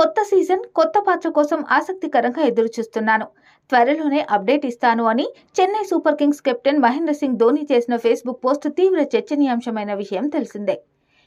కొత్త సీజన్ కొత్త పాత్ర కోసం ఆసక్తికరంగా ఎదురుచూస్తున్నాను. త్వరలోనే అప్డేట్ ఇస్తాను అని Chennai super kings captain Mahendra Singh Dhoni చేసిన ఫేస్బుక్ పోస్ట్ తీవ్ర చర్చనీయాంశమైన విషయం తెలిసిందే.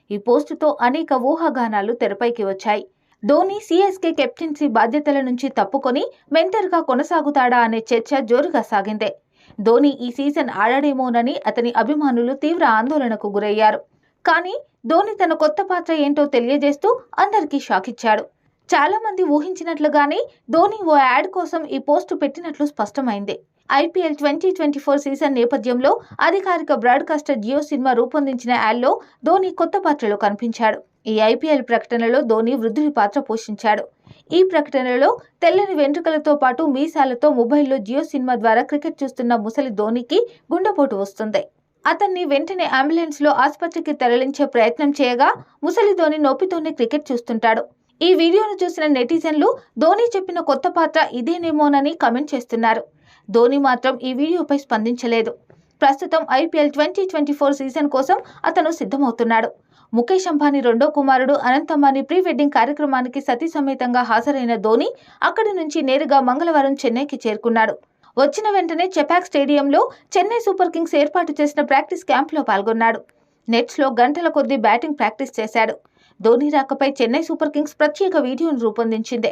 ఈ పోస్టుతో అనేక ఊహాగానాలు తెరపైకి వచ్చాయి. ధోని సిఎస్కే కెప్టెన్సీ బాధ్యతల నుంచి తప్పుకొని మెంటర్గా కొనసాగుతాడా అనే చర్చ జోరుగా సాగిందే. ధోని ఈ సీజన్ ఆడడేమోనని అతని అభిమానులు తీవ్ర ఆందోళనకు గురయ్యారు. కానీ ధోని తన కొత్త పాత్ర ఏంటో తెలియజేస్తూ అందరికీ షాక్ ఇచ్చాడు చాలా మంది ఊహించినట్లుగానే ధోని ఓ యాడ్ కోసం ఈ పోస్టు పెట్టినట్లు స్పష్టమైంది. IPL twenty twenty four season నేపథ్యంలో అధికారిక బ్రాడ్కాస్టర్ జియో సినిమా రూపొందించిన యాడ్లో ధోని కొత్త పాత్రలో కనిపించాడు. ఈ ఐపీఎల్ ప్రకటనలో ధోని వృద్ధుడి పాత్ర పోషించాడు. ఈ ప్రకటనలో తెల్లని వెంట్రుకలతో పాటు మీసాలతో మొబైల్లో జియో సినిమా ద్వారా క్రికెట్ చూస్తున్న ముసలి ధోనికి గుండెపోటు వస్తుంది. అతన్ని వెంటనే అంబులెన్స్లో ఆసుపత్రికి తరలించే ప్రయత్నం చేయగా ముసలి ధోని నొప్పితోనే క్రికెట్ చూస్తుంటాడు. ఈ వీడియోను చూసిన నెటిజన్లు ధోని చెప్పిన కొత్త పాత్ర ఇదేనేమోనని కమెంట్ చేస్తున్నారు. ధోని మాత్రం ఈ వీడియోపై స్పందించలేదు. ప్రస్తుతం IPL twenty twenty four season కోసం అతను సిద్ధమవుతున్నాడు. ముఖేష్ అంబానీ రెండో కుమారుడు అనంత్ అంబానీ ప్రీ వెడ్డింగ్ కార్యక్రమానికి సతీ సమేతంగా హాజరైన ధోని అక్కడి నుంచి నేరుగా మంగళవారం చెన్నైకి చేరుకున్నాడు. వచ్చిన వెంటనే చెపాక్ స్టేడియంలో చెన్నై సూపర్ కింగ్స్ ఏర్పాటు చేసిన ప్రాక్టీస్ క్యాంప్లో పాల్గొన్నాడు. నెట్స్లో గంటల కొద్దీ బ్యాటింగ్ ప్రాక్టీస్ చేశాడు. ధోని రాకపై చెన్నై సూపర్ కింగ్స్ ప్రత్యేక వీడియోను రూపొందించింది.